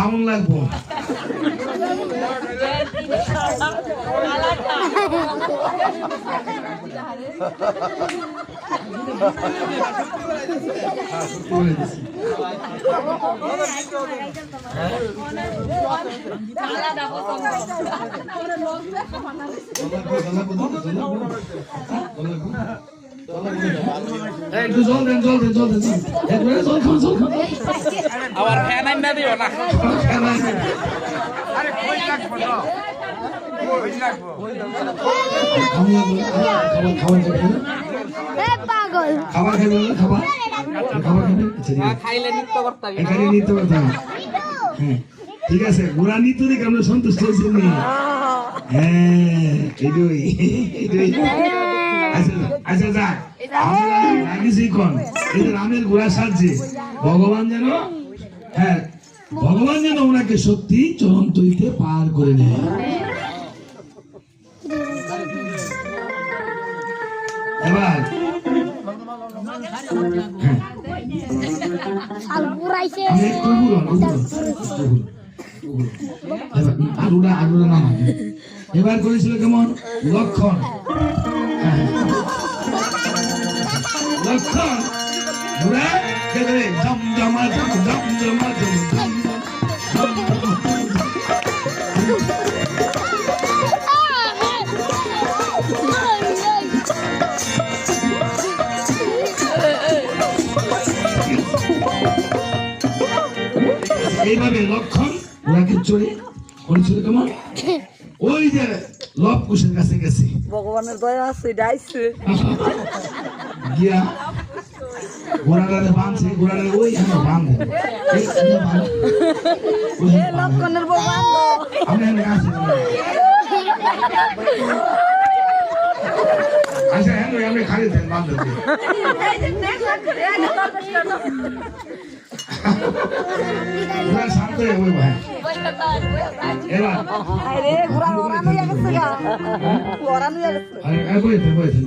খাওয়ান লাগবো। একটু জল দেন জল দেন জল দেন আচ্ছা নৃত্য হ্যাঁ ঠিক আছে ঘোরা নিতে দেখে আমরা সন্তুষ্ট হয়েছি হ্যাঁ এটাই আচ্ছা আচ্ছা যা আমরা লাগিয়েছি কোন, এই যে রামের ঘোড়া সাজছে, ভগবান যেন হ্যাঁ ভগবান যেন ওনাকে সত্যি চরম তৈতে পার করে নেয়। এবার এবার করেছিল কেমন? লক্ষণ। লক্ষণ ঘুরে গেলে জম জমা জম জম জমা জম জম জম এইভাবে লক্ষণ ওনাকে চড়ে করেছিল কেমন? ওই যে লব কুশের কাছে গেছে। ভগবানের দয়া আছে ডাইছে। গিয়া গোড়াটাতে বাঁধছে গোড়াটা ওই এখানে বাঁধে। আমি এখানে আছি। আচ্ছা হ্যাঁ আমি খালি দেন বাঁধে ঘোড়া শান্ত হয়ে ওই ভাই আরে ঘোড়া ওরানো হয়ে গেছে গা। ওরানো হয়ে গেছে। আরে আরে বইতে বইতে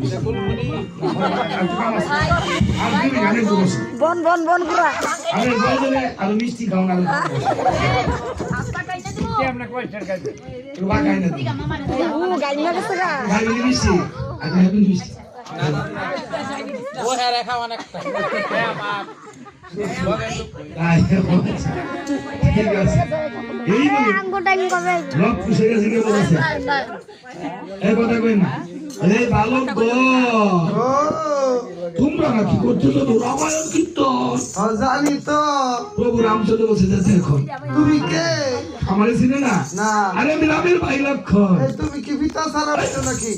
আর দিবি গানে বসে। বন বন বন ঘোড়া। আরে বইতে আর মিষ্টি খাও না না ও গাই না গেছে গা। খাই মিষ্টি। আগে হ্যাপি মিষ্টি। ও হ্যাঁ রেখা অনেকটা। হ্যাঁ বাপ এই বলি আঙ্গুটাইন কবে লোক পুষে গেছে কে বলেছে এই কথা কই না এই বালক গো তোমরা না কি তো রামায়ণ কীর্তন? জানি তো প্রভু রামচন্দ্র বসে যাচ্ছে এখন। তুমি কে আমার ছিল না? না। আরে আমি রামের ভাই লক্ষণ। তুমি কি পিতা নাকি?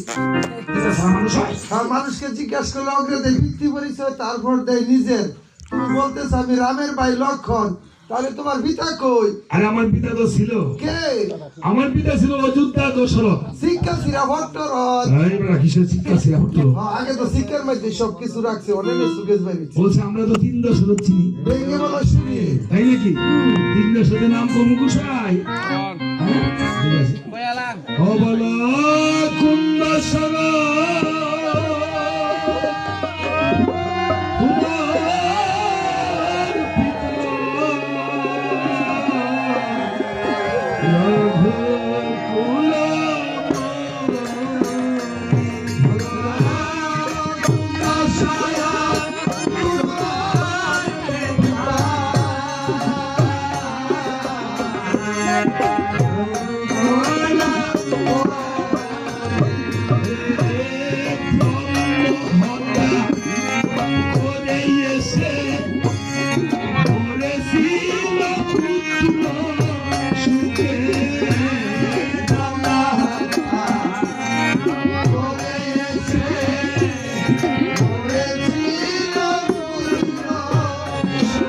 সারা হয়। আর মানুষকে জিজ্ঞাসা করলে অগ্রে দেয় ভিত্তি পরিচয় তারপর দেয় নিজের। তুমি বলতেছ আমি রামের ভাই লক্ষণ। তাহলে তোমার পিতা কই? আরে আমার পিতা তো ছিল। কে? আমার পিতা ছিল অযোধ্যা দশরথ শিক্ষা শিরা ভট্ট রথ শিক্ষা হতো হ্যাঁ, আগে তো শিক্ষার মধ্যে সবকিছু রাখছে অনেক সুকেশ বেরিয়েছে বলছে আমরা তো তিন দশরথ চিনি। ভেঙে বলো শুনি। তাই নাকি? তিন দশরথের নাম আছে। বয়ালাম। ও বলো কুন্দ সর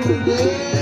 Yeah.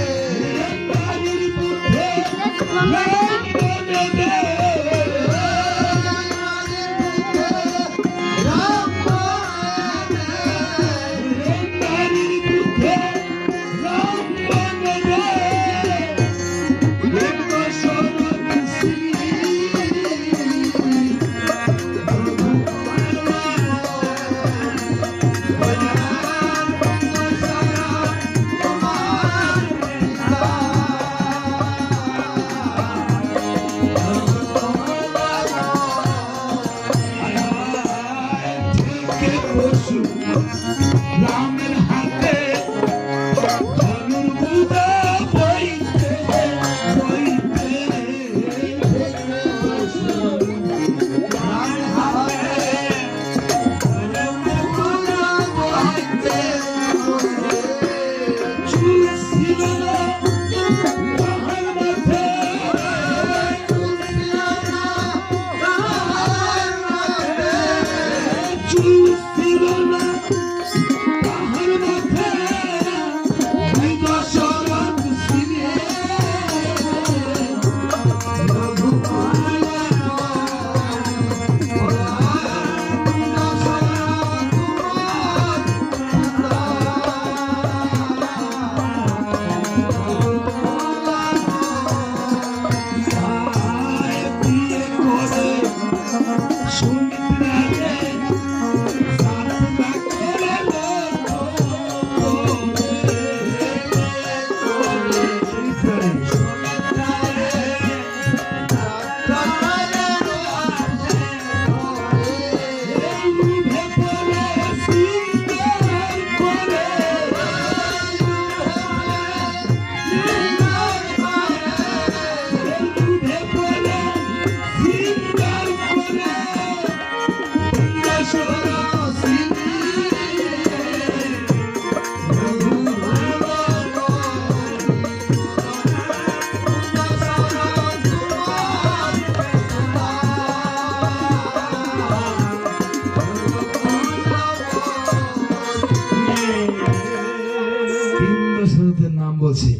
বলছে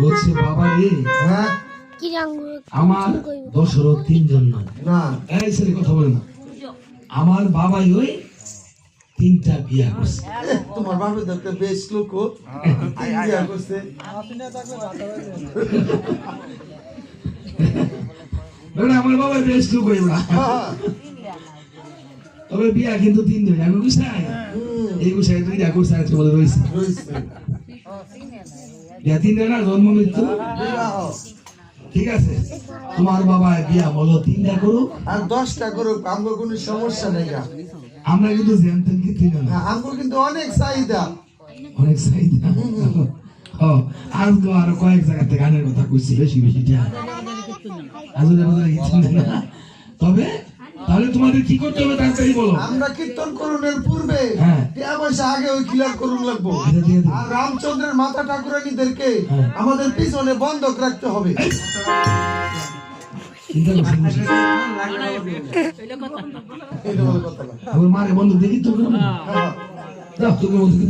বলছে বাবা রে হ্যাঁ? আমার দশরথ তিনজন নয় না। এই ছেলে কথা বলে না। আমার বাবাই ওই তিনটা বিয়া করছে। তোমার বাপের তো একটা বেশ লোক বিয়া করছে। আমার বাবা বেশ লোক হইব না তবে বিয়া কিন্তু তিনজন এখন হুম, এই গুছাই দুইটা আজকে বলে রয়েছে। রয়েছে। তিনটা জন্ম মৃত্যু? ঠিক আছে। তোমার বাবা বিয়া বলো তিনটা করুক। আর দশটা করুক আমগো কোনো সমস্যা নেই আমরা কিন্তু জ্যামতেন কি তিন না। হ্যাঁ, কিন্তু অনেক চাহিদা। অনেক চাহিদা। ও আজকে আরও কয়েক জায়গাতে গানের কথা কইছি বেশি বেশি তবে তাহলে তোমাদের কি করতে হবে তাড়াতাড়ি বলো আমরা কীর্তন করুনের পূর্বে হ্যাঁ। টিয়া পয়সা আগে ওই ক্লিয়ার করুন লাগবো দিয়ে আর রামচন্দ্রের মাথা ঠাকুরানীদেরকে হ্যাঁ। আমাদের পিছনে বন্ধক রাখতে হবে। আমার মারে বন্ধু দেখি তো হ্যাঁ। বন্ধু